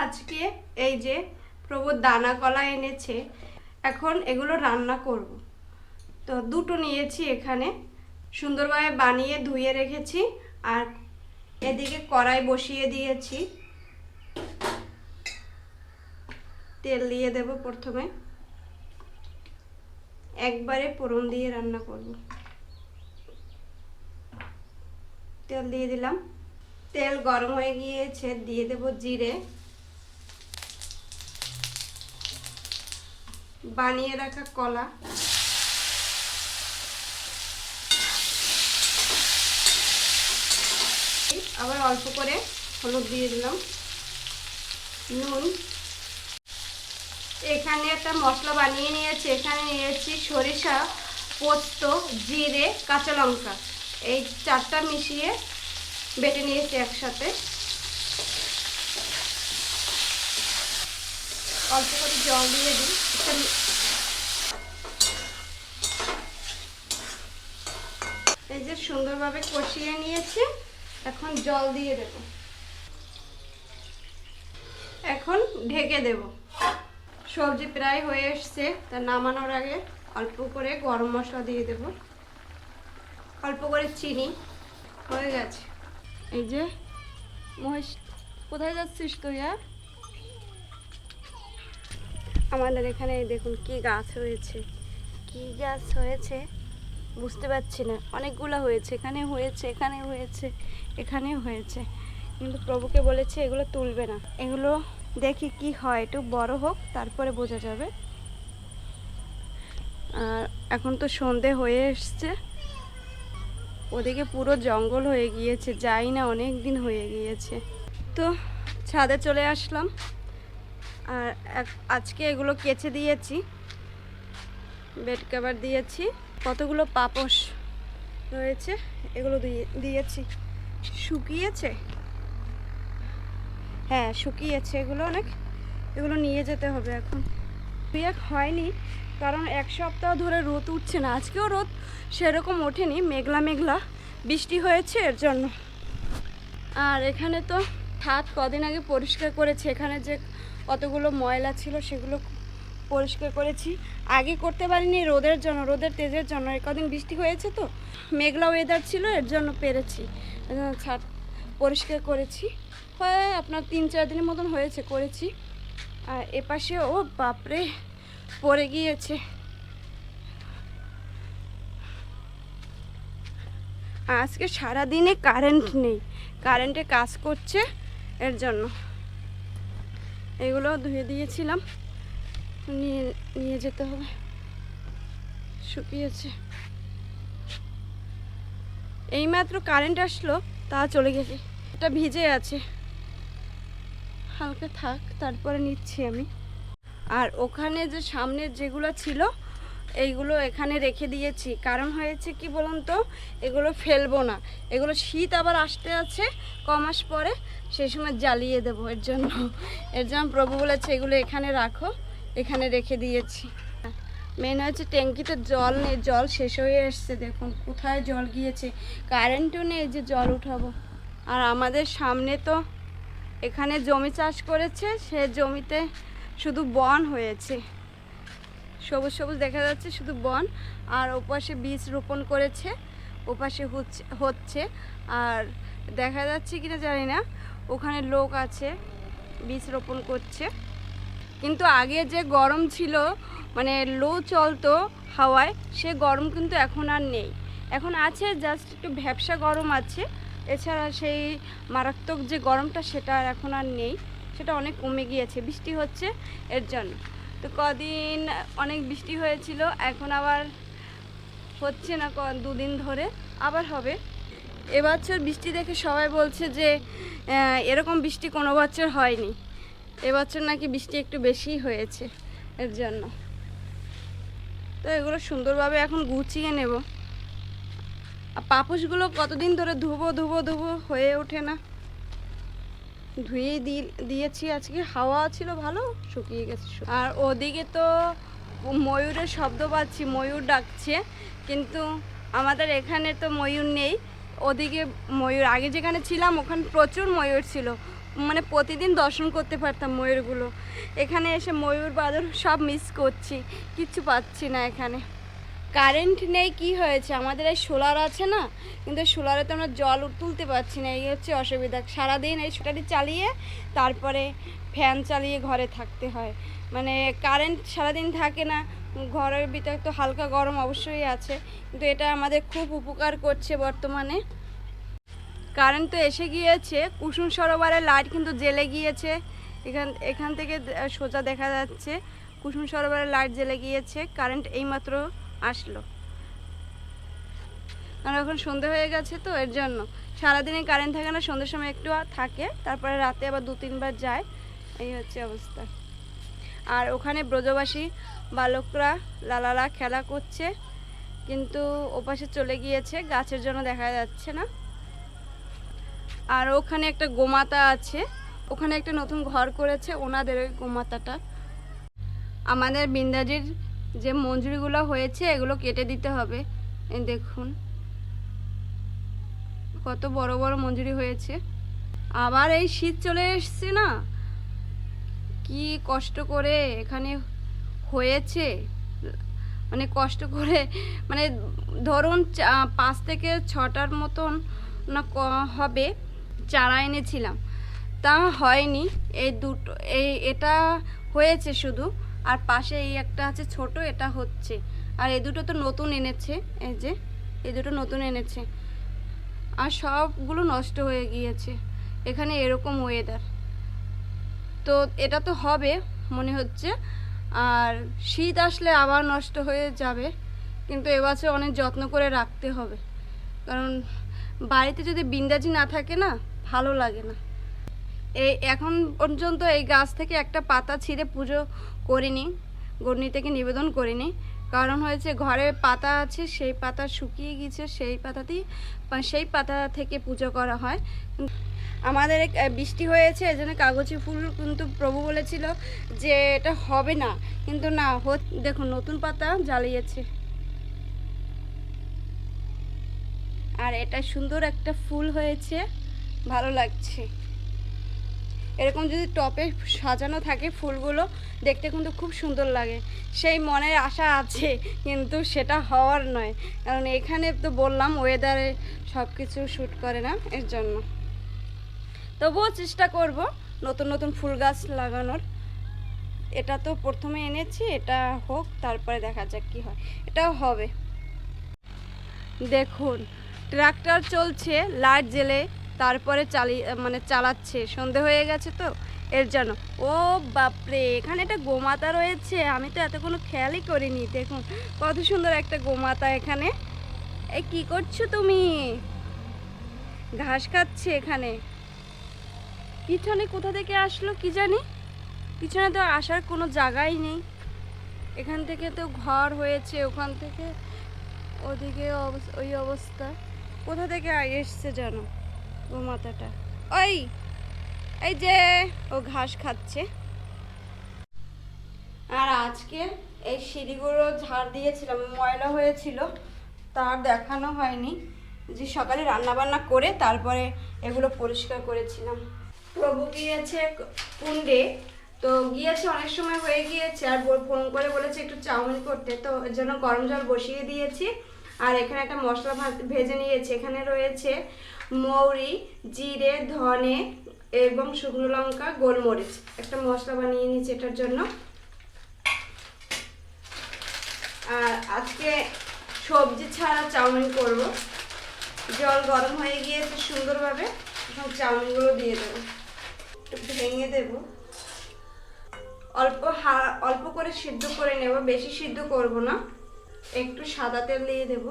আজকে এই যে প্রভু দানা কলা এনেছে, এখন এগুলো রান্না করব। তো দুটো নিয়েছি এখানে, সুন্দরভাবে বানিয়ে ধুয়ে রেখেছি আর এদিকে কড়াই বসিয়ে দিয়েছি। তেল দিয়ে দেব প্রথমে। একবারে ফোড়ন দিয়ে রান্না করব। তেল দিয়ে দিলাম। তেল গরম হয়ে গিয়েছে, দিয়ে দেব জিরে। বানিয়ে রাখা কলা। আবার অল্প করে হলুদ দিয়ে দিলাম। নুন। এখানে একটা মশলা বানিয়ে নিয়েছি। এখানে নিয়েছি সরিষা, পোস্ত, জিরে, কাঁচা লঙ্কা। এই চারটা মিশিয়ে বেটে নিয়েছি একসাথে। অল্প করে জল দিয়ে একটা এই যে সুন্দরভাবে কষিয়ে নিয়েছি, এখন জল দিয়ে দেব। এখন ঢেকে দেব। সবজি প্রায় হয়ে এসছে, তা নামানোর আগে অল্প করে গরম মশলা দিয়ে দেব। অল্প করে চিনি, হয়ে গেছে। এই যে মহেশ কোথায় যাচ্ছিস তুই আর? আমাদের এখানে দেখুন কি গাছ হয়েছে। কি গাছ হয়েছে বুঝতে পারছি না। অনেকগুলো হয়েছে, এখানে হয়েছে এখানে হয়েছে এখানেও হয়েছে। কিন্তু প্রভুকে বলেছে এগুলো তুলবে না। এগুলো দেখি কি হয়, একটু বড় হোক, তারপরে বোঝা যাবে। আর এখন তো সন্ধে হয়ে এসছে। ওদিকে পুরো জঙ্গল হয়ে গিয়েছে, যাই না অনেক দিন হয়ে গিয়েছে। তো ছাদে চলে আসলাম। আর আজকে এগুলো কেচে দিয়েছি। বেড কভার দিয়েছি। কতগুলো পাপোশ রয়েছে, এগুলো দিয়ে দিয়েছি। শুকিয়েছে? হ্যাঁ শুকিয়েছে এগুলো অনেক। এগুলো নিয়ে যেতে হবে এখন। এক হয়নি, কারণ এক সপ্তাহ ধরে রোদ উঠছে না। আজকেও রোদ সেরকম ওঠেনি, মেঘলা মেঘলা। বৃষ্টি হয়েছে এর জন্য। আর এখানে তো ছাদ কদিন আগে পরিষ্কার করেছে। এখানে যে কতগুলো ময়লা ছিল সেগুলো পরিষ্কার করেছি। আগে করতে পারিনি, রোদের জন্য, রোদের তেজের জন্য। কদিন বৃষ্টি হয়েছে তো, মেঘলা ওয়েদার ছিল, এর জন্য পেরেছি। ছাদ পরিষ্কার করেছি। হয়, আপনার তিন চার দিনের মতন হয়েছে, করেছি। আর এপাশে ও বাপরে, পড়ে গিয়েছে। আজকে সারাদিনে কারেন্ট নেই কারেন্টে কাজ করছে, এর জন্য। এগুলো ধুয়ে দিয়েছিলাম। নিয়ে নিয়ে যেতে হবে। শুকিয়েছে। এইমাত্র কারেন্ট আসলো, তা চলে গেছে। এটা ভিজে আছে। হালকা থাক, তারপরে নিচ্ছি আমি। আর ওখানে যে সামনে যেগুলো ছিল এইগুলো এখানে রেখে দিয়েছি। কারণ হয়েছে কি বলুন তো? এগুলো ফেলব না। এগুলো শীত আবার আসতে আছে, ক মাস পরে সেই সময় জ্বালিয়ে দেবো এর জন্য। এর জন্য প্রভু বলেছে, এগুলো এখানে রাখো, এখানে রেখে দিয়েছি। মেন হচ্ছে ট্যাঙ্কিতে জল নেই, জল শেষ হয়ে এসছে। দেখুন, কোথায় জল গিয়েছে? কারেন্টও নেই যে জল উঠাবো। আর আমাদের সামনে তো এখানে জমি চাষ করেছে, সে জমিতে শুধু বন হয়েছে। সবুজ সবুজ দেখা যাচ্ছে, শুধু বন। আর ওপাশে বীজ রোপণ করেছে, ওপাশে হচ্ছে হচ্ছে। আর দেখা যাচ্ছে কিনা জানি না, ওখানে লোক আছে, বীজ রোপণ করছে। কিন্তু আগে যে গরম ছিল মানে লো চলতো হাওয়ায়, সে গরম কিন্তু এখন আর নেই। এখন আছে জাস্ট একটু ভ্যাবসা গরম আছে। এছাড়া সেই মারাত্মক যে গরমটা, সেটা এখন আর নেই। সেটা অনেক কমে গিয়েছে, বৃষ্টি হচ্ছে এর জন্য। তো কদিন অনেক বৃষ্টি হয়েছিল, এখন আবার হচ্ছে না দুদিন ধরে, আবার হবে। এবছর বৃষ্টি দেখে সবাই বলছে যে এরকম বৃষ্টি কোনো বছর হয়নি। এবছর নাকি বৃষ্টি একটু বেশিই হয়েছে এর জন্য। তো এগুলো সুন্দরভাবে এখন গুছিয়ে নেব। আর পাপোশগুলো কতদিন ধরে ধুবো ধুবো ধুবো হয়ে ওঠে না। ধুয়েই দি- দিয়েছি আজকে। হাওয়া ছিল ভালো, শুকিয়ে গেছে আর ওদিকে তো ময়ূরের শব্দ পাচ্ছি, ময়ূর ডাকছে। কিন্তু আমাদের এখানে তো ময়ূর নেই। ওদিকে ময়ূর, আগে যেখানে ছিলাম, ওখানে প্রচুর ময়ূর ছিল। মানে প্রতিদিন দর্শন করতে পারতাম ময়ূরগুলো। এখানে এসে ময়ূর বাদর সব মিস করছি। কিচ্ছু পাচ্ছি না এখানে। কারেন্ট নেই, কি হয়েছে? আমাদের এই সোলার আছে না? কিন্তু সোলারে তো আমরা জল তুলতে পারছি না। এই হচ্ছে অসুবিধা। সারাদিন এই সোলারটি চালিয়ে তারপরে ফ্যান চালিয়ে ঘরে থাকতে হয়। মানে কারেন্ট সারাদিন থাকে না। ঘরের ভিতরে তো হালকা গরম অবশ্যই আছে। কিন্তু এটা আমাদের খুব উপকার করছে বর্তমানে। কারেন্ট তো এসে গিয়েছে। কুসুম সরোবরের লাইট কিন্তু জ্বেলে গিয়েছে। এখান এখান থেকে সোজা দেখা যাচ্ছে। কুসুম সরোবরের লাইট জ্বেলে গিয়েছে। কারেন্ট এইমাত্র আসলো। কারণ এখন সন্ধে হয়ে গেছে তো, এর জন্য। সারাদিনে কারেন্ট থাকে না, সন্ধ্যের সময় একটু আর থাকে, তারপরে রাতে আবার দু তিনবার যায়। এই হচ্ছে অবস্থা। আর ওখানে ব্রজবাসী বালকরা লালালা খেলা করছে, কিন্তু ওপাশে চলে গিয়েছে, গাছের জন্য দেখা যাচ্ছে না। আর ওখানে একটা গোমাতা আছে, ওখানে একটা নতুন ঘর করেছে, ওনাদের ওই গোমাতাটা। আমাদের বিন্দাজির যে মঞ্জুরিগুলো হয়েছে, এগুলো কেটে দিতে হবে। দেখুন। কত বড় বড় মঞ্জুরি হয়েছে। আবার এই শীত চলে এসছে না? কি কষ্ট করে এখানে হয়েছে। মানে কষ্ট করে মানে ধরুন পাঁচ থেকে ছটার মতন না হবে, চারা এনেছিলাম। তা হয়নি। এই দুটো, এই, এটা হয়েছে শুধু। আর পাশে এই একটা আছে ছোট, এটা হচ্ছে। আর এই দুটো তো নতুন এনেছে, এই যে, এই দুটো নতুন এনেছে। আর সবগুলো নষ্ট হয়ে গিয়েছে, এখানে এরকম ওয়েদার তো এটা তো হবে, মনে হচ্ছে। আর শীত আসলে আবার নষ্ট হয়ে যাবে, কিন্তু এবছর অনেক যত্ন করে রাখতে হবে। কারণ বাড়িতে যদি বিন্দাজি না থাকে না, ভালো লাগে না। এই এখন পর্যন্ত এই গাছ থেকে একটা পাতা ছিঁড়ে পুজো করিনি গণি থেকে নিবেদন করিনি। কারণ হয়েছে ঘরে পাতা আছে, সেই পাতা শুকিয়ে গিয়েছে সেই পাতাতেই সেই পাতা থেকে পুজো করা হয়। আমাদের বৃষ্টি হয়েছে এজন্য কাগজি ফুল কিন্তু প্রভু বলেছিল যে এটা হবে না। কিন্তু না দেখুন, নতুন পাতা জ্বালিয়েছে। আর এটা সুন্দর একটা ফুল হয়েছে, ভালো লাগছে। এরকম যদি টপে সাজানো থাকে ফুলগুলো, দেখতে কিন্তু খুব সুন্দর লাগে। সেই মনের আশা আছে, কিন্তু সেটা হওয়ার নয়। কারণ এখানে তো বললাম ওয়েদারে সব কিছু শ্যুট করে না, এর জন্য। তবুও চেষ্টা করব নতুন নতুন ফুল গাছ লাগানোর। এটা তো প্রথমে এনেছি, এটা হোক, তারপরে দেখা যাক কি হয়। এটাও হবে। দেখুন, ট্রাক্টর চলছে, লাইট জেলে তারপরে চালিয়ে মানে চালাচ্ছে, সন্ধে হয়ে গেছে তো, এর জন্য। ও বাপরে, এখানে একটা গোমাতা রয়েছে, আমি তো এত কোনো খেয়ালই করিনি, দেখুন, কত সুন্দর একটা গোমাতা এখানে। এ, কি করছ তুমি? ঘাস খাচ্ছে এখানে। পিছনে কোথা থেকে আসলো কি জানি? পিছনে তো আসার কোনো জায়গাই নেই। এখান থেকে তো ঘর হয়েছে, ওখান থেকে ওদিকে ওই অবস্থা। কোথা থেকে এসছে জানো ও মাথাটা। ওই, এই যে, ও ঘাস খাচ্ছে। আর আজকে এই সিঁড়িগুলো ঝাড় দিয়েছিলাম, ময়লা হয়েছিল, তার দেখানো হয়নি। যে সকালে রান্না বান্না করে তারপরে এগুলো পরিষ্কার করেছিলাম। প্রভু গিয়েছে কুণ্ডে, তো গিয়েছে অনেক সময় হয়ে গিয়েছে, আর ফোন করে বলেছে একটু চাউমিন করতে, তো এর জন্য গরম জল বসিয়ে দিয়েছি। আর এখানে একটা মশলা ভাজ- নিয়েছি। এখানে রয়েছে মৌরি, জিরে, ধনে এবং শুকনো লঙ্কা, গোলমরিচ। একটা মশলা বানিয়ে নিয়েছি এটার জন্য। আর আজকে সবজি ছাড়া চাউমিন করব। জল গরম হয়ে গিয়েছে সুন্দরভাবে। এখন চাউমিনগুলো দিয়ে দেবো। একটু ভেঙে দেব। অল্প হা অল্প করে সিদ্ধ করে নেব। বেশি সিদ্ধ করব না। একটু সাদা তেল দিয়ে দেব।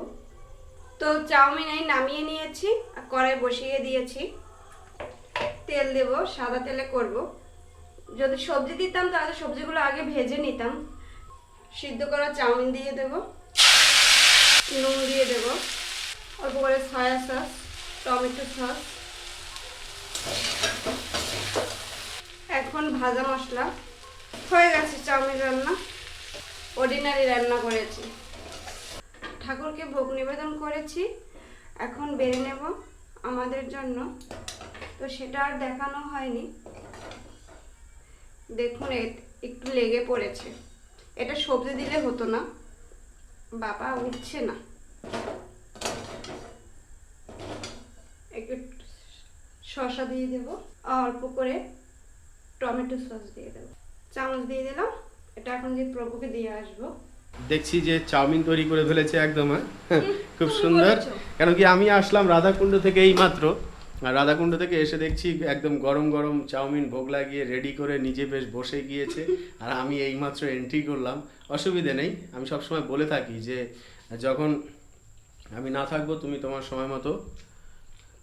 তো চাউমিন এই নামিয়ে নিয়েছি, আর কড়াই বসিয়ে দিয়েছি। তেল দেব, সাদা তেলে করব। যদি সবজি দিতাম, তাহলে সবজিগুলো আগে ভেজে নিতাম। সিদ্ধ করা চাউমিন দিয়ে দেব। নুন দিয়ে দেব। অল্প করে সয়া সস, টমেটো সস। এখন ভাজা মশলা। হয়ে গেছে চাউমিন রান্না। অর্ডিনারি রান্না করেছি। ঠাকুরকে ভোগ নিবেদন করেছি। এখন বেড়ে নেব আমাদের জন্য। তো সেটা আর দেখানো হয়নি। দেখুন একটু লেগে পড়েছে। এটা সবজি দিলে হতো না। বাবা উঠছে না। একটু শসা দিয়ে দেব। অল্প করে টমেটো সস দিয়ে দেবো। চামচ দিয়ে দিলাম। এটা এখন যে প্রভুকে দিয়ে আসব। দেখছি যে চাউমিন তৈরি করে ফেলেছে একদম হ্যাঁ? খুব সুন্দর। কেন কি আমি আসলাম রাধাকুণ্ড থেকে এই মাত্র। আর রাধাকুণ্ড থেকে এসে দেখছি একদম গরম গরম চাউমিন ভোগ লাগিয়ে রেডি করে নিজে বেশ বসে গিয়েছে। আর আমি এইমাত্র এন্ট্রি করলাম। অসুবিধে নেই। আমি সবসময় বলে থাকি যে যখন আমি না থাকব তুমি তোমার সময় মতো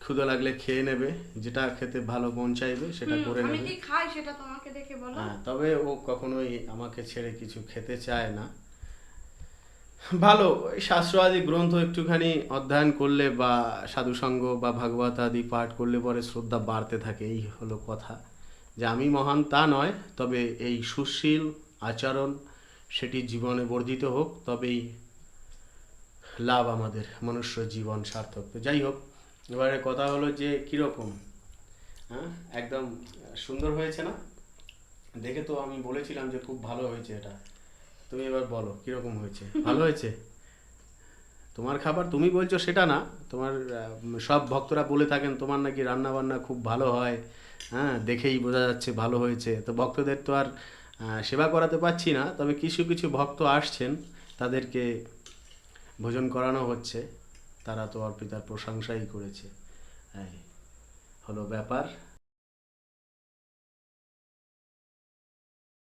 ক্ষুদা লাগলে খেয়ে নেবে। যেটা খেতে ভালো মন চাইবে সেটা করে আমি নেবে। কি খাই সেটা তোমাকে দেখে বলো। হ্যাঁ তবে ও কখনোই আমাকে ছেড়ে কিছু খেতে চায় না। ভালো শাস্ত্রাদি গ্রন্থ একটুখানি অধ্যয়ন করলে বা সাধুসঙ্গ বা ভাগবত আদি পাঠ করলে পরে শ্রদ্ধা বাড়তে থাকে, এই হলো কথা। যে আমি মহান তা নয়, তবে এই সুশীল আচরণ সেটি জীবনে বর্ধিত হোক, তবেই লাভ আমাদের মনুষ্য জীবন সার্থক। তো যাই হোক, এবারে কথা হলো যে কীরকম? হ্যাঁ একদম সুন্দর হয়েছে না? দেখে তো আমি বলেছিলাম যে খুব ভালো হয়েছে এটা। তুমি এবার বলো, কীরকম হয়েছে? ভালো হয়েছে? তোমার খাবার তুমি বলছো সেটা না, তোমার সব ভক্তরা বলে থাকেন তোমার নাকি রান্না বান্না খুব ভালো হয় হ্যাঁ দেখেই বোঝা যাচ্ছে ভালো হয়েছে। তো ভক্তদের তো আর সেবা করাতে পারছি না, তবে কিছু কিছু ভক্ত আসছেন, তাদেরকে ভোজন করানো হচ্ছে। তারা তো অর্পিতার প্রশংসাই করেছে। হলো ব্যাপার।